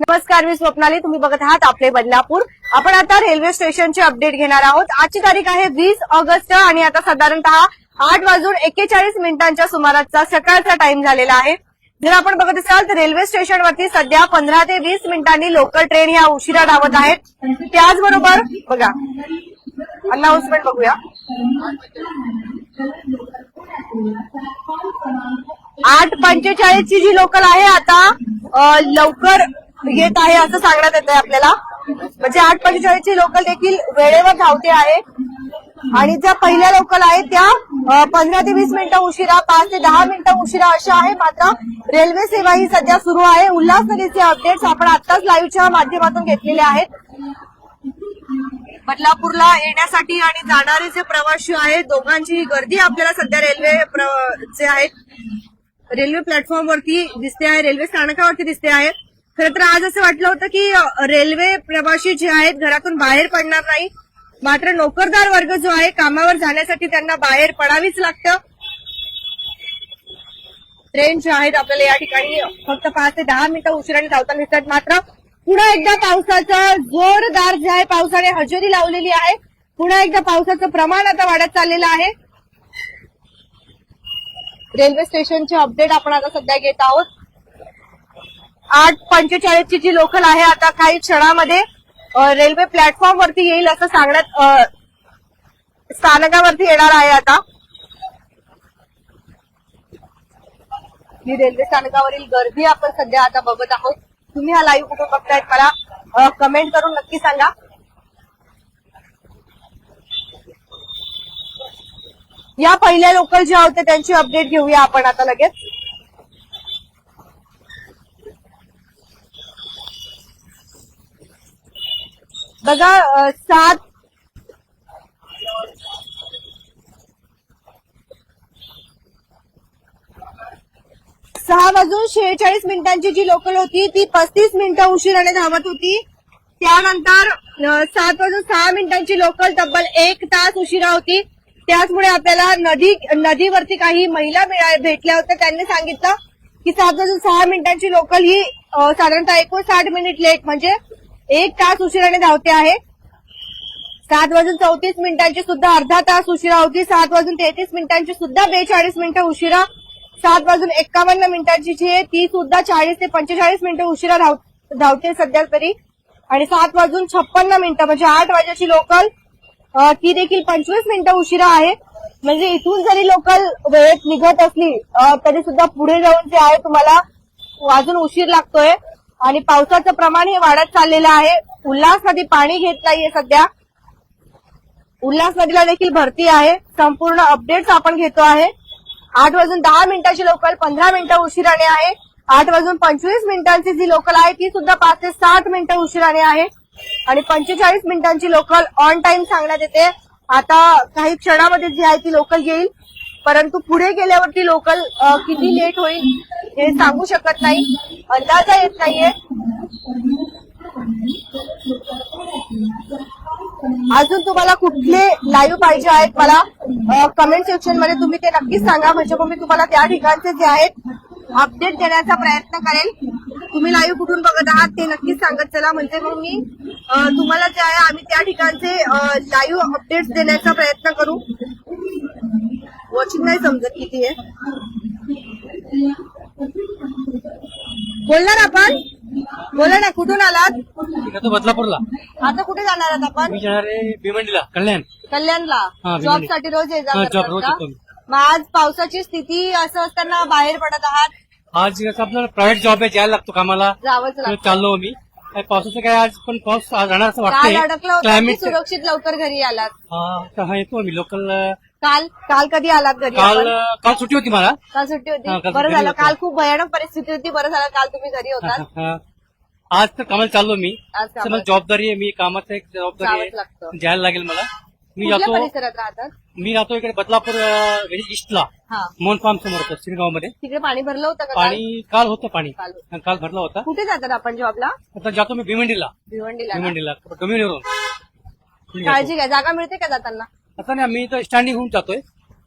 नमस्कार मी स्वप्नाली. तुम्ही बघत आहात आपले बदलापूर. आपण आता रेल्वे स्टेशनचे अपडेट घेणार आहोत. आजची तारीख आहे वीस ऑगस्ट आणि आता साधारणतः आठ वाजून एक्केचाळीस मिनिटांच्या सुमाराचा सकाळचा टाइम झालेला आहे. जर आपण बघत असाल तर रेल्वे स्टेशनवरती सध्या पंधरा ते वीस मिनिटांनी लोकल ट्रेन ह्या उशिरा धावत आहेत. त्याचबरोबर बघा अनाउन्समेंट बघूया. आठ पंचेचाळीस ची जी लोकल आहे आता लवकर येत आहे असं सांगण्यात येत आहे आपल्याला? म्हणजे आठ पंचेचाळीसची लोकल देखील वेळेवर धावते आहे. आणि ज्या पहिल्या लोकल आहेत त्या पंधरा ते वीस मिनिटं उशिरा पाच ते दहा मिनिटं उशिरा अशा आहे मात्र रेल्वे सेवा ही सध्या सुरू आहे. उल्हासनगरीचे अपडेट्स आपण आताच लाईव्हच्या माध्यमातून घेतलेले आहेत. बदलापूरला येण्यासाठी आणि जाणारे जे प्रवासी आहेत दोघांची गर्दी आपल्याला सध्या रेल्वे जे आहेत. रेल्वे प्लॅटफॉर्मवरती दिसते आहे रेल्वे स्थानकावरती दिसते आहे. खर तर आज असं वाटलं होतं की रेल्वे प्रवासी जे आहेत घरातून बाहेर पडणार नाही. मात्र नोकरदार वर्ग जो आहे कामावर जाण्यासाठी त्यांना बाहेर पडावीच लागतं. ट्रेन जे आहेत आपल्याला या ठिकाणी फक्त पाच ते दहा मिनिटं उशिराने धावताना दिसतात. मात्र पुन्हा एकदा पावसाचा जोरदार जे आहे पावसाने हजेरी लावलेली आहे. पुन्हा एकदा पावसाचं प्रमाण आता वाढत चाललेलं आहे. रेल्वे स्टेशनचे अपडेट आपण आता सध्या घेत आहोत. आठ पंचेचाळीस ची जी लोकल आहे आता काही क्षणामध्ये रेल्वे प्लॅटफॉर्म वरती येईल असं सांगण्यात स्थानकावरती येणार आहे आता. ही रेल्वे स्थानकावरील गर्दी आपण सध्या आता बघत आहोत. तुम्ही हा लाईव्ह कुठे बघतायत मला कमेंट करून नक्की सांगा. या पहिल्या लोकल ज्या होत्या त्यांची अपडेट घेऊया आपण आता लगेच. बघा सात सहा वाजून शेहेचाळीस मिनिटांची जी लोकल होती ती पस्तीस मिनिटं उशिराने धावत होती. त्यानंतर सात वाजून सहा मिनिटांची लोकल तब्बल एक तास उशिरा होती. त्याचमुळे आपल्याला नदी नदीवरती काही महिला भेटल्या होत्या. त्यांनी सांगितलं की सात वाजून सहा मिनिटांची लोकल ही साधारणतः एकोणसाठ मिनिट लेट म्हणजे एक तास उशिराने धावते आहे. सात वाजून चौतीस मिनिटांची सुद्धा अर्धा तास उशिरा होती. सात वाजून तेहतीस मिनिटांची सुद्धा बेचाळीस मिनिटं उशिरा. सात वाजून एक्कावन्न मिनिटांची जी आहे ती सुद्धा चाळीस ते पंचेचाळीस मिनिटं उशिरा धाव धावते सध्या तरी. आणि सात वाजून छप्पन्न मिनिटं म्हणजे आठ वाजेची लोकल ती देखील पंचवीस मिनिटं उशिरा आहे. म्हणजे इथून जरी लोकल वेळेत निघत असली तरी सुद्धा पुढे जाऊन जे आहे तुम्हाला अजून उशीर लागतोय. आणि पावसाचं प्रमाण हे वाढत चाललेलं आहे. उल्हास नदी पाणी घेत नाहीये सध्या. उल्हास नदीला देखील भरती आहे. संपूर्ण अपडेट्स आपण घेतो आहे. आठ वाजून दहा मिनिटाची लोकल पंधरा मिनिटं उशिराने आहे. आठ वाजून पंचवीस मिनिटांची जी लोकल आहे ती सुद्धा पाच ते सात मिनिटं उशिराने आहे. आणि पंचेचाळीस मिनिटांची लोकल ऑन टाइम सांगण्यात येते. आता काही क्षणामध्ये जी आहे ती लोकल येईल. परंतु पुढे गेल्यावरती लोकल किती लेट होईल हे सांगू शकत नाही. अंदाजा येत नाहीये. अजून तुम्हाला कुठले लाईव्ह पाहिजे आहेत मला कमेंट सेक्शनमध्ये तुम्ही ते नक्कीच सांगा. म्हणजे मग मी तुम्हाला त्या ठिकाणचे जे आहेत अपडेट देण्याचा प्रयत्न करेल तुम्ही लाईव्ह कुठून बघत आहात ते नक्कीच सांगत चला. म्हणजे मग मी तुम्हाला जे आहे आम्ही त्या ठिकाणचे लाईव्ह अपडेट्स देण्याचा प्रयत्न करू. वॉचिंग नाही समजत किती आहे. बोलणार आपण? बोला ना कुठून आलात? तो बदलापूरला. आता कुठे जाणार आहात आपण? मी जाणार आहे भिवंडीला कल्याण. कल्याणला. हा, जॉब भिवंडी. साठी रोज ये जा हा, करतात job रोज का? येतो मी. मग आज पावसाची स्थिती असं असताना बाहेर पडत आहात? आज कसं आपल्याला प्रायव्हेट जॉब आहे जायला लागतो कामाला. जावंच तर लागतं. चाललो मी. काय पावसाचं काय आज पण पाऊस आज राहणार असं काल वाटतंय. अडकलं होतं की क्लायमेट सुरक्षित लवकर घरी आलात. हा येतो मी. लोकल काल काल कधी आलात घरी काल आपण? काल सुट्टी होती मला. काल सुट्टी हा, होती काल बरं झालं. होतो. काल खूप भयानक परिस्थिती होती. बरं झालं काल तुम्ही घरी होतात. हा. आज तर कामाला चाललो मी. आज तर मला कामाला. जबाबदारी आहे मी कामाचं एक जबाबदारी जावंच लागतं. आहे जायला लागेल मला. मी कुठल्या जातो परिसरात राहतात? मी राहतो इकडे बदलापूर अं, ईस्टला हा. मोहन फार्म समोर होतं शिरगावमध्ये तिकडे पाणी भरलं होतं का काल? पाणी काल होतं पाणी. काल होतं. काल भरलं होतं. कुठे जातात आपण जॉबला? आता जातो मी भिवंडीला. भिवंडीला ना? भिवंडीला डोमिनीवरून काळजी घ्या. जागा मिळते का जाताना? आता नाही मी तर स्टँडिंग होऊन जातोय.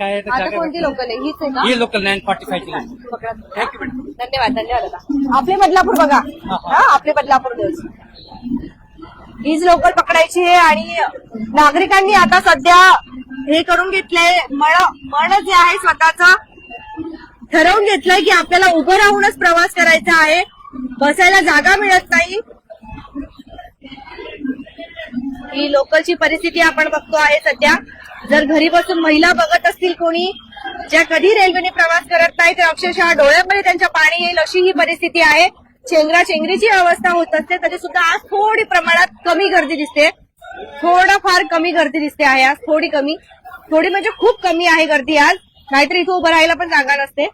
काय आता कोणती लोकल आहे? हीच आहे का? ही लोकल नाईन फॉर्टी फाईव्ह पकडा. थँक्यू मॅडम धन्यवाद धन्यवाद दादा. आपले बदलापूर बघा. हा आपले बदलापूर हीच लोकल पकडायची आहे आणि नागरिकांनी आता सध्या हे करून घेतलंय. मळ जे आहे स्वतःच ठरवून घेतलंय की आपल्याला उभं राहूनच प्रवास करायचा आहे. बसायला जागा मिळत नाही. ही लोकलची परिस्थिती आपण बघतो आहे सध्या. जर घरी बसून महिला बघत असतील कोणी ज्या कधी रेल्वेने प्रवास करत नाही तर अक्षरशः डोळ्यामध्ये त्यांच्या पाणी येईल अशी ही परिस्थिती आहे. चेंगरा चेंगरीची अवस्था होत असते तरी सुद्धा आज थोडी प्रमाणात कमी गर्दी दिसते. थोडं फार कमी गर्दी दिसते आहे आज थोडी कमी. थोडी म्हणजे खूप कमी आहे गर्दी आज. नाहीतर इथं उभं राहायला पण जागा नसते.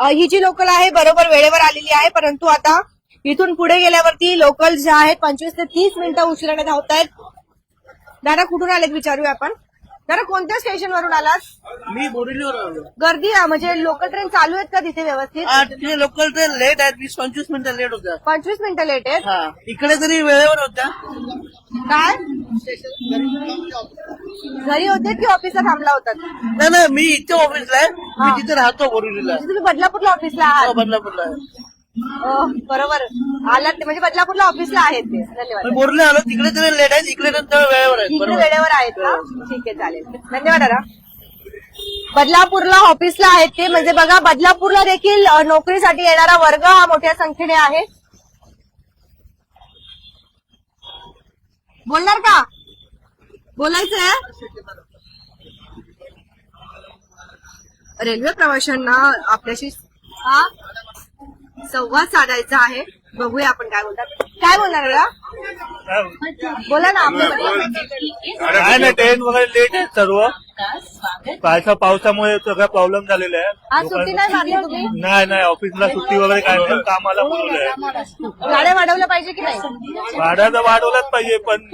ही जी लोकल आहे बरोबर वेळेवर आलेली आहे परंतु आता इथून पुढे गेल्यावरती लोकल ज्या आहेत पंचवीस ते तीस मिनिटं उशिराने धावत आहेत. दादा कुठून आलेत विचारूया आपण? दादा कोणत्या स्टेशन वरून आलात? मी बोरिवलीवर आलो गर्दी आहे म्हणजे लोकल ट्रेन चालू आहेत का तिथे व्यवस्थित? आज ते लोकल ट्रेन लेट आहेत. वीस पंचवीस मिनिटं लेट होत्या. पंचवीस मिनिटं लेट आहेत. हा इकडे तरी वेळेवर होत्या. काय? घरी होते की ऑफिसला थांबला होतात नाही नाही मी इथे ऑफिसला आहे. मी तिथे राहतो बोरिवलीला. म्हणजे तुम्ही बदलापूरला ऑफिसला हो, आहात. बदलापूरला आहे. अ, बरोबर. आलात ते म्हणजे बदलापूरला ऑफिसला आहेत ते. धन्यवाद. मी बोरिवलीला आलो तिकडे तरी लेट आहेत इकडे नंतर वेळेवर आहेत इकडे बरोबर. वेळेवर आहेत का? ठीक आहे चालेल. धन्यवाद दादा. बदलापूरला ऑफिसला आहेत ते म्हणजे बघा बदलापूरला देखील अ, नोकरीसाठी येणारा वर्ग हा मोठ्या संख्येने आहे. बोलणार का? बोलायचंय रेल्वे प्रवाशांना आपल्याशी हा? संवाद साधायचा आहे बघूया आपण काय बोलतात काय बोलणार बोला ना आपल्याबद्दल काय नाही ट्रेन वगैरे लेट आहेत सर्व पावसा पावसामुळे सगळा प्रॉब्लेम झालेला आहे आज सुट्टी नाही मारली तुम्ही? नाही नाही ऑफिसला सुट्टी वगैरे काय नाही. कामाला बोलवलंय गाड्या वाढवल्या पाहिजे की नाही? भाड्या तर वाढवलाच पाहिजे पण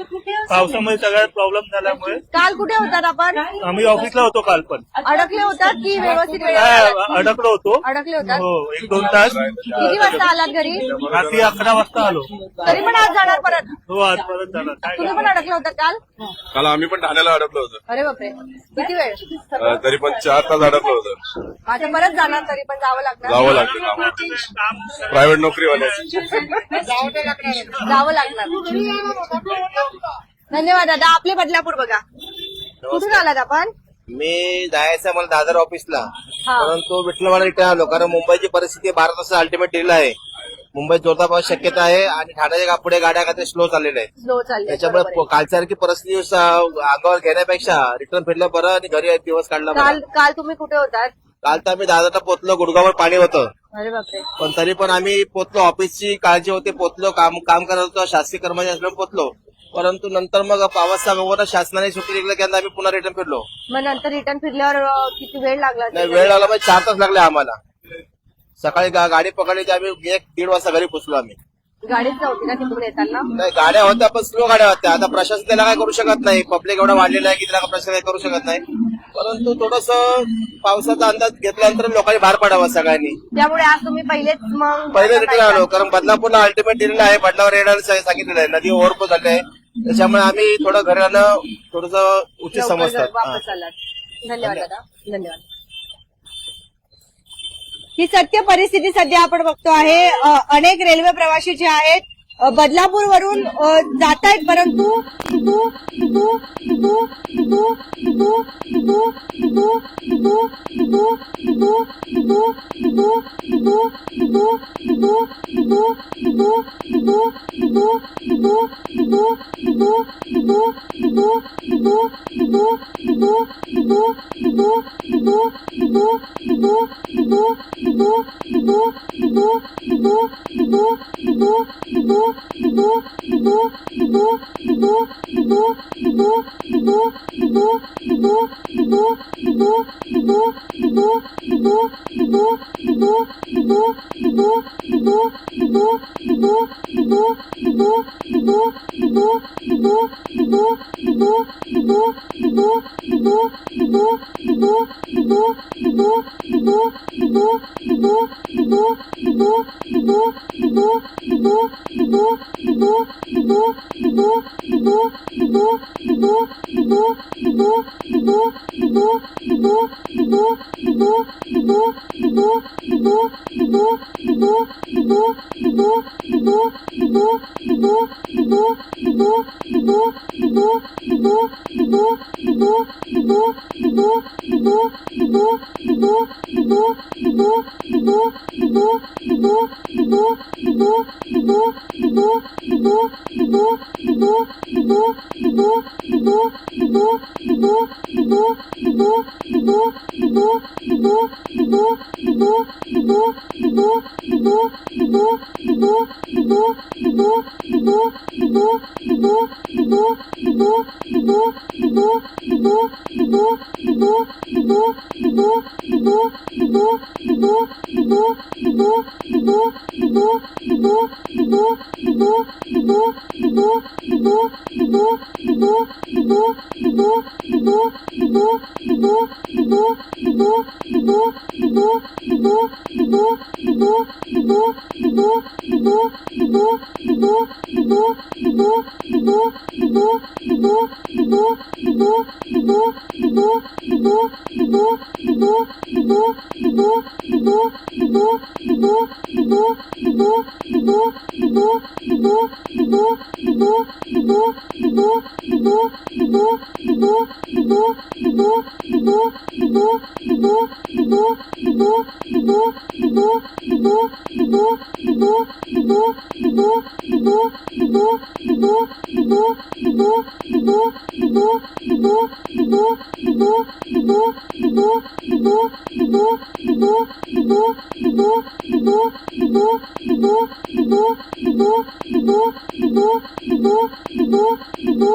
पावसामुळे सगळ्यात प्रॉब्लेम झाल्यामुळे. काल कुठे होतात आपण? आम्ही ऑफिसला होतो काल पण. अडकले होतात की व्यवस्थित वेळेवर काय आलात? अडकलो होतो. अडकले होतात? हो एक दोन तास. किती वाजता आलात घरी? रात्री अकरा वाजता आलो. तरी पण आज जाणार परत? हो आज परत झाला काय तुम्ही पण अडकले होतात काल? काल आम्ही पण ठाण्याला अडकलो होतो. अरे बापरे. किती वेळ? तरी पण चार तास अडकलो होतो. आता परत जाणार तरी पण जावं लागणार? जावं लागतं प्रायव्हेट नोकरीवाले. जावं लागणार. धन्यवाद दादा आपले बदलापूर बघा. कुठून आलात आपण? मी जायचं आहे मला दादर ऑफिसला हा. परंतु विठ्ठलवाडा रिटर्न आलो कारण मुंबईची परिस्थिती बारा तास अल्टिमेट दिलेला आहे. मुंबईत जोरदार पाऊस शक्यता आहे आणि ठाण्याच्या पुढे गाड्या काहीतरी स्लो चाललेल्या आहेत. स्लो चालले त्याच्यामुळे कालसारखी परिस्थिती अंगावर घेण्यापेक्षा रिटर्न फिरलं बरं आणि घरी एक दिवस काढला काल बरं. काल तुम्ही कुठे होतात काल तर आम्ही दादरला पोचलो गुडगाववर पाणी होतं. अरे बापरे. पण तरी पण आम्ही पोचलो ऑफिसची काळजी होती पोचलो काम काम करत होतो शासकीय कर्मचारी असल्यामुळे पोचलो परंतु नंतर मग पावसा वगैरे शासनाने सुट्टी दिली की आम्ही पुन्हा रिटर्न फिरलो. मग नंतर रिटर्न फिरल्यावर अ, किती वेळ लागला? नाही वेळ लागला म्हणजे चार तास लागले आम्हाला. सकाळी गा- गाडी पकडली की आम्ही एक दीड वाजता घरी पोचलो आम्ही. गाडीच नव्हती ना तिकडून येताना? नाही गाड्या होत्या पण स्लो गाड्या होत्या. आता प्रशासन त्याला काय करू शकत नाही. पब्लिक एवढा वाढलेला आहे की त्याला प्रशासन काय करू शकत नाही. परंतु थोडस पावसाचा अंदाज घेतल्यानंतर लोकांनी बाहेर पडावं सगळ्यांनी. त्यामुळे आज तुम्ही पहिलेच मग पहिले रिटर्न आलो कारण बदलापूरला अल्टिमेट दिलेलं आहे बदलावर येणार सांगितलेलं आहे. नदी ओव्हरफ्लो झाली आहे. त्याच्यामुळे आम्ही थोडं घरानं थोडस उचित लवकर समजतात. जर. वापस आलात धन्यवाद. दादा. धन्यवाद. ही सत्य परिस्थिती सध्या आपण बघतो आहे. अनेक रेल्वे प्रवासी जे आहेत बदलापूर वरून जात आहेत परंतु Ібо, ібо, ібо, ібо, ібо, ібо, Бо, бо, бо, бо, бо, бо, Ibo, Ibo, Ibo, Ibo, Ibo, Ibo, Ibo, Ibo, Ibo, Ibo, Ibo, Ibo, Ібо, ібо, ібо, ібо, ібо,